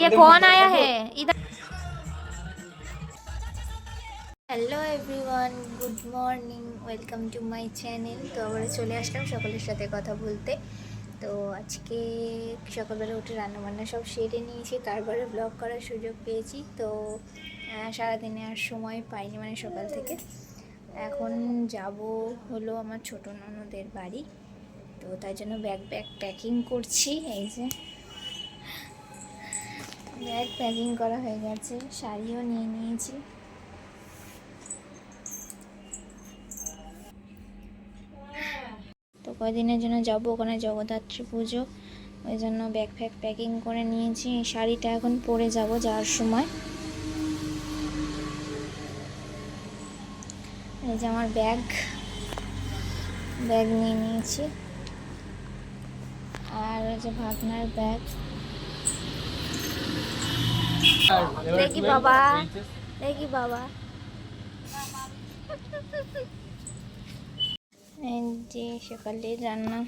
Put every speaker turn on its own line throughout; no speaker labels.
ये कौन आया है इधर hello everyone good morning welcome to my channel তো আবার চলে আসলাম সকলের সাথে কথা বলতে তো আজকে সকালবেলা উঠে রান্নাবান্না সব সেরে নিয়েছি তারপরে ব্লগ করার সুযোগ পেয়েছি তো আহ, সারাদিনে আর সময় পাইনি মানে সকাল থেকে এখন যাব হলো আমার ছোট ননদের বাড়ি তো তাই জন্য ব্যাগ ব্যাগ প্যাকিং করছি এই যে ব্যাগ প্যাকিং করা হয়ে গেছে, শাড়িও নিয়ে নিয়েছি। তো কয়দিনের জন্য যাব? ওখানে জগদ্ধাত্রী পুজো, ওই জন্য ব্যাগ ফ্যাগ প্যাকিং করে নিয়েছি। শাড়িটা এখন পরে যাব যাওয়ার সময়। এই যে আমার ব্যাগ ব্যাগ নিয়ে নিয়েছি। আর ওই যে ভাবনার ব্যাগ। দেখি বাবা দেখি বাবা এই যে সকালে রান্না।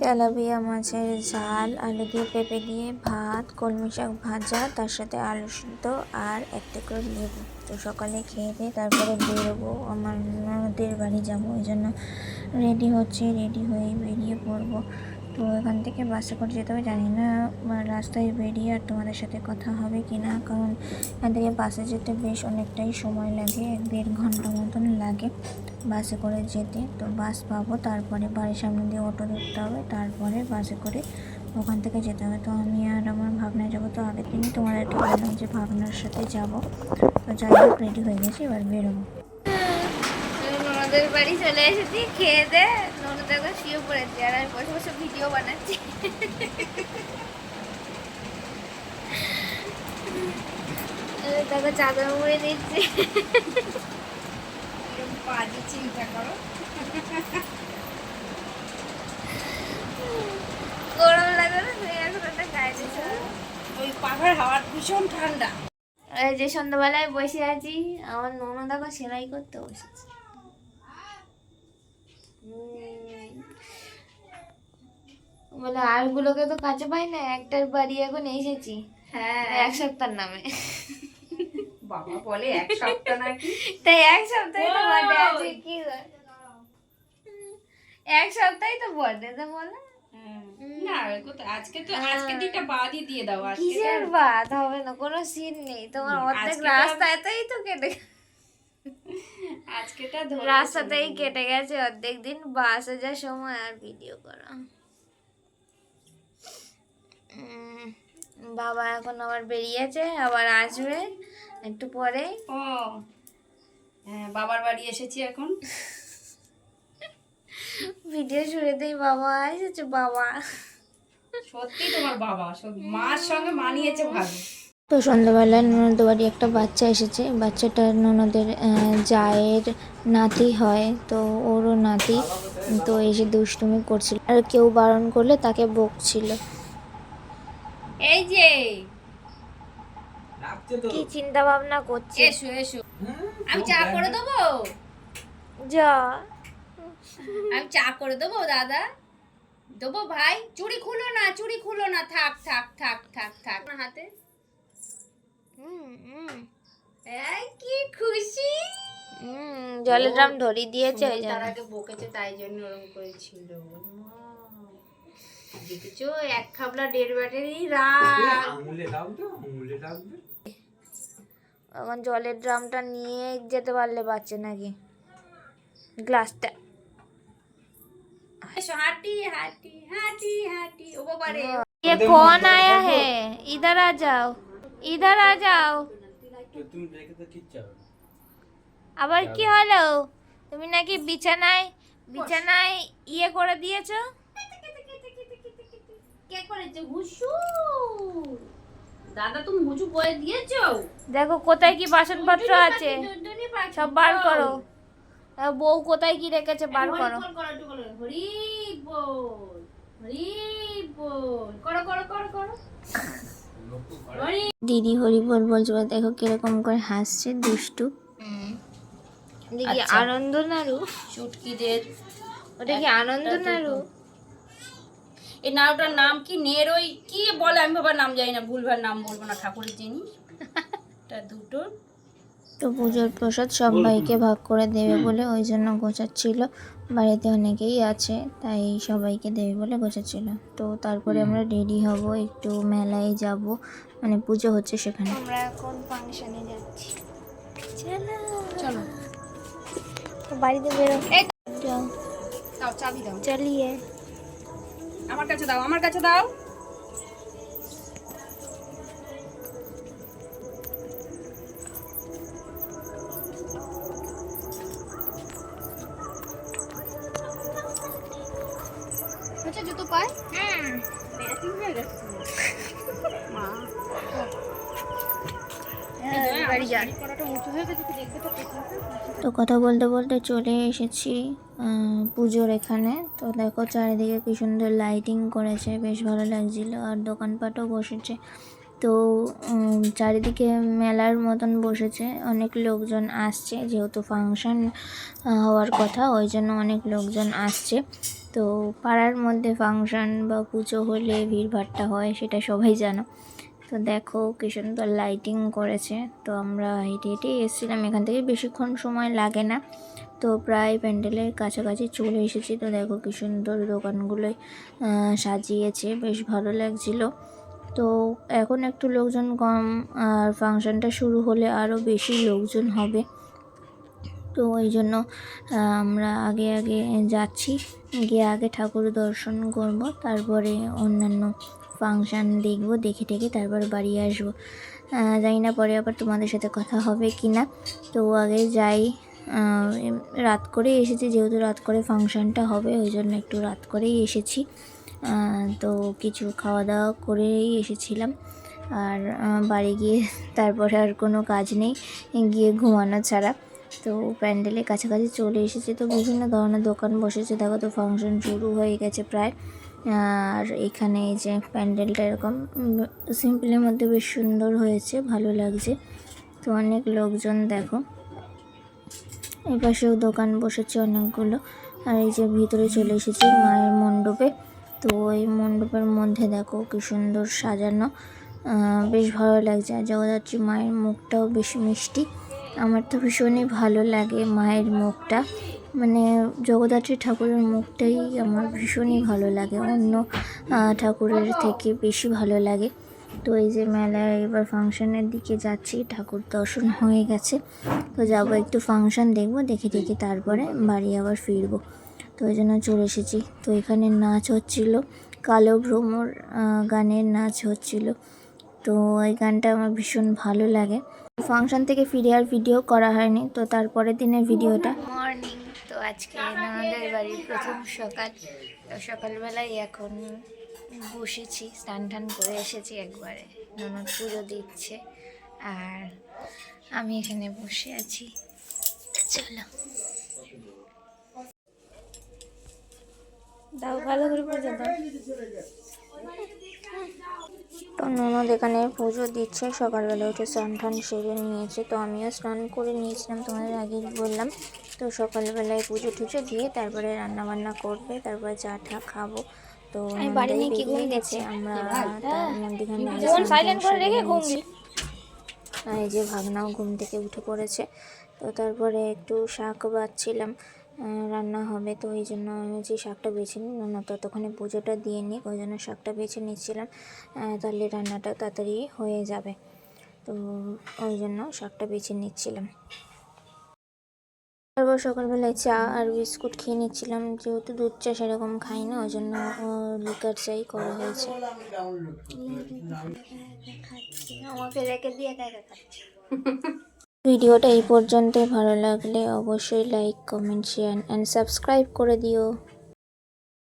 তেলাপিয়া মাছের ঝাল আলু দিয়ে পেঁপে দিয়ে ভাত কলমি শাক ভাজা তার সাথে আলু সিদ্ধ আর একটা করে লেবু। তো সকালে খেয়ে দিয়ে তারপরে বেরোবো। আমার ননদের বাড়ি যাব ওই জন্য রেডি হচ্ছে রেডি হয়ে বেরিয়ে পড়ব। তো এখান থেকে বাসে করে যেতে হবে, জানি না রাস্তায় বেরিয়ে আর তোমাদের সাথে কথা হবে কি না, কারণ এখান থেকে বাসে যেতে বেশ অনেকটাই সময় লাগে, এক দেড় ঘণ্টা মতন লাগে বাসে করে যেতে। তো বাস পাবো, তারপরে বাড়ির সামনে দিয়ে অটো ধরতে হবে, তারপরে বাসে করে ওখান থেকে যেতে হবে। তো আমি আর আমার ভাবনায় যাব, তো আগের দিনই তোমাদেরকে বললাম যে ভাবনার সাথে যাব। তো যাই হোক রেডি হয়ে গেছি, এবার বেরোবো। ননদের বাড়ি চলে এসেছি খেয়ে দে ননদ শুয়ে পড়েছি আর আমি বসে বসে ভিডিও বানাচ্ছি। দেখো চাদর মুড়ে দিচ্ছি।
বাজে চিন্তা করো।
গরম লাগে না তুই এখন ওটা গায়ে
ওই পাখার হাওয়া ভীষণ ঠান্ডা।
যে সন্ধ্যাবেলায় বসে আছি আমার ননদ এখন সেলাই করতে বসেছে। বলে আরগুলোকে তো কাছে পাই না একটার বাড়ি এখন এসেছি।
হ্যাঁ।
এক সপ্তাহ নামে।
বাবা বলে এক সপ্তাহ নাকি?
তাই এক সপ্তাহে তো বর্ডে আছে কি এক সপ্তাহে তো বর্ডে তো বলে।
হ্যাঁ। না আজকে তো আজকে দিনটা বাদই দিয়ে দাও আজকে
কিসের বাদ? হবে না কোনো সিন নেই। তোমার অর্ধেক রাস্তাতেই তো কেটে।
আজকেটা
রাস্তাতেই কেটে গেছে অর্ধেক দিন বাসে যা সময় আর ভিডিও করা। বাবা এখন আবার বেরিয়েছে আবার আসবে একটু পরে।
ও হ্যাঁ বাবার বাড়ি এসেছি এখন।
ভিডিও শুরুতেই বাবা এসেছে বাবা।
সত্যি তোমার বাবা মার সঙ্গে মানিয়েছে ভালো।
তো সন্ধ্যাবেলায় ননদ বাড়ি একটা বাচ্চা এসেছে। বাচ্চাটা ননদের জায়ের নাতি হয় তো ওরও নাতি তো এসে দুষ্টুমি করছিল। আর কেউ বারণ করলে তাকে বকছিল।
এই যে।
কি চিন্তা ভাবনা করছে?
এসো এসো। আমি চা করে দেবো?
যা।
আমি চা করে দেবো দাদা? দেবো ভাই? চুড়ি খুলো না চুড়ি খুলো না। থাক থাক থাক থাক থাক হাতে? কি খুশি
হুম, জলের ড্রাম ধরি দিয়েছে ওই
তার
জন্য
আগে বকেছে তাই জন্য ওরকম করেছিল মা। দেখেছো এক খাবলা দেড় ব্যাটারি রাগ
আঙুলে রাখবে আঙুলে রাখবে
এখন জলের ড্রামটা নিয়ে যেতে পারলে বাচ্চা নাকি গ্লাসটা
এসো, হাঁটি হাঁটি হাঁটি হাঁটি ও বাবা রে
ये कौन आया है इधर आ जाओ इधर आ जाओ
তো তুমি রেখে তো কিচ্ছু হবে না।
আবার কি হলো তুমি নাকি বিছানায় বিছানায় ইয়ে করে দিয়েছো
কে করেছে হুসু দাদা তুমি হুসু করে দিয়েছো
দেখো কোথায় কি বাসনপত্র আছে
টুনটুনি পাখি,
সব বার
বল।
করো আর বউ কোথায় কি রেখেছে বার
হরি
করো
বল করো, একটু করো। হরি বল হরি বল করো করো করো করো হরি
দিদি হরি বল বলছে দেখো কীরকম করে হাসছে দুষ্টু। দেখি
আচ্ছা।
আনন্দ নাড়ু
চুটকিদের
ওটা কি আনন্দ নাড়ু
এই নাড়ুটার নাম কি? নেরোই? কি বলে? আমি বাবার নাম জানি না ভুলভাল নাম বলব না ঠাকুরের জিনিস। এটা দুটো।
তো পুজোর প্রসাদ সবাইকে ভাগ করে দেবে বলে ওই জন্য গোছাচ্ছিল। বাড়িতে অনেকেই আছে তাই সবাইকে দেবে বলে বসেছিল। তো তারপরে আমরা রেডি হব একটু মেলায় যাব মানে পুজো হচ্ছে সেখানে। আমরা এখন ফাংশনে যাচ্ছি।
চলো।
তো বাড়িতে বেরো।
দাও চাবি দাও।
চালিয়ে।
আমার কাছে দাও আমার কাছে দাও। তুই দেখবে তো কোথায়
তো কথা বলতে বলতে চলে এসেছি আহ, পুজোর এখানে। তো দেখো চারিদিকে কি সুন্দর লাইটিং করেছে বেশ ভালো লাগছিল। আর দোকানপাটও বসেছে। তো চারিদিকে মেলার মতন বসেছে। অনেক লোকজন আসছে যেহেতু ফাংশন হওয়ার কথা ওই জন্য অনেক লোকজন আসছে। তো পাড়ার মধ্যে ফাংশন বা পুজো হলে ভিড়ভাট্টা হয়, সেটা সবাই জানো। তো দেখো কি সুন্দর লাইটিং করেছে, তো আমরা হেঁটে হেঁটে এসেছিলাম। এখান থেকে বেশিক্ষণ সময় লাগে না। তো প্রায় প্যান্ডেলের কাছাকাছি চলে এসেছি। তো দেখো কি সুন্দর দোকানগুলোই সাজিয়েছে, বেশ ভালো লাগছিল। তো এখন একটু লোকজন কম, আর ফাংশনটা শুরু হলে আরও বেশি লোকজন হবে। তো ওই জন্য আমরা আগে আগে যাচ্ছি। গিয়ে আগে ঠাকুর দর্শন করব, তারপরে অন্যান্য ফাংশান দেখব, দেখে টেকে তারপর বাড়ি আসব। জানি না পরে আবার তোমাদের সাথে কথা হবে কি না। তো আগে যাই রাত করে এসেছি, যেহেতু রাত করে ফাংশানটা হবে, ওই জন্য একটু রাত করেই এসেছি। তো কিছু খাওয়া দাওয়া করেই এসেছিলাম। আর বাড়ি গিয়ে তারপরে আর কোনো কাজ নেই, গিয়ে ঘুমানো ছাড়া। তো প্যান্ডেলের কাছাকাছি চলে এসেছে। তো বিভিন্ন ধরনের দোকান বসেছে। দেখো তো ফাংশন শুরু হয়ে গেছে প্রায়। আর এখানে এই যে প্যান্ডেলটা এরকম সিম্পলের মধ্যে বেশ সুন্দর হয়েছে, ভালো লাগছে। তো অনেক লোকজন দেখো। এই পাশেও দোকান বসেছে অনেকগুলো। আর এই যে ভিতরে চলে এসেছি মায়ের মণ্ডপে। তো এই মণ্ডপের মধ্যে দেখো কি সুন্দর সাজানো। বেশ ভালো লাগছে। আর জগদ্ধাত্রী মায়ের মুখটাও বেশ মিষ্টি। আমার তো ভীষণই ভালো লাগে মায়ের মুখটা। মানে জগদ্ধাত্রী ঠাকুরের মুখটাই আমার ভীষণই ভালো লাগে। অন্য ঠাকুরের থেকে বেশি ভালো লাগে। তো এই যে মেলায় এবার ফাংশনের দিকে যাচ্ছি, ঠাকুর দর্শন হয়ে গেছে। তো যাব একটু ফাংশন দেখব, দেখে দেখে তারপরে বাড়ি আবার ফিরবো। তো ওই জন্য চলে এসেছি। তো এখানে নাচ হচ্ছিল, কালো ভ্রমর গানের নাচ হচ্ছিল। তো এই গানটা আমার ভীষণ ভালো লাগে। ফাংশন থেকে ফিরে আর ভিডিও করা হয়নি তো তারপরের দিনের ভিডিওটা। মর্নিং তো আজকে ননদের বাড়ির প্রথম সকাল। তো সকালবেলায় এখন বসেছি স্নান টান করে এসেছি একবারে। ননদ পুজো দিচ্ছে আর আমি এখানে বসে আছি। চলো। দাও ভালো করে পুজো দাও। তো ননদ এখানে পুজো দিচ্ছে। সকালবেলা উঠে স্নান টান সেরে নিয়েছে। তো আমিও স্নান করে নিয়েছিলাম তোমাদের আগেই বললাম। তো সকালবেলায় পুজো টুজো দিয়ে তারপরে রান্না বান্না করবে তারপরে চা টা খাব। তো গেছে আমরা আর এই যে ভাগনাও ঘুম থেকে উঠে পড়েছে। তো তারপরে একটু শাক বাচ্ছিলাম। রান্না হবে। তো ওই জন্য আমি যে শাকটা বেছে নিই, না ততক্ষণে পুজোটা দিয়ে নিই ওই জন্য শাকটা বেছে নিচ্ছিলাম। তাহলে রান্নাটা তাড়াতাড়ি হয়ে যাবে। তো ওই জন্য শাকটা বেছে নিচ্ছিলাম। তারপর সকালবেলায় চা আর বিস্কুট খেয়ে নিচ্ছিলাম। যেহেতু দুধ চা সেরকম খাই না, ওই জন্য লিকার চাই করা হয়েছে। আমাকে রেখে দিয়ে ভিডিওটা এই পর্যন্ত ভালো লাগলে অবশ্যই like comment share and subscribe করে দিও।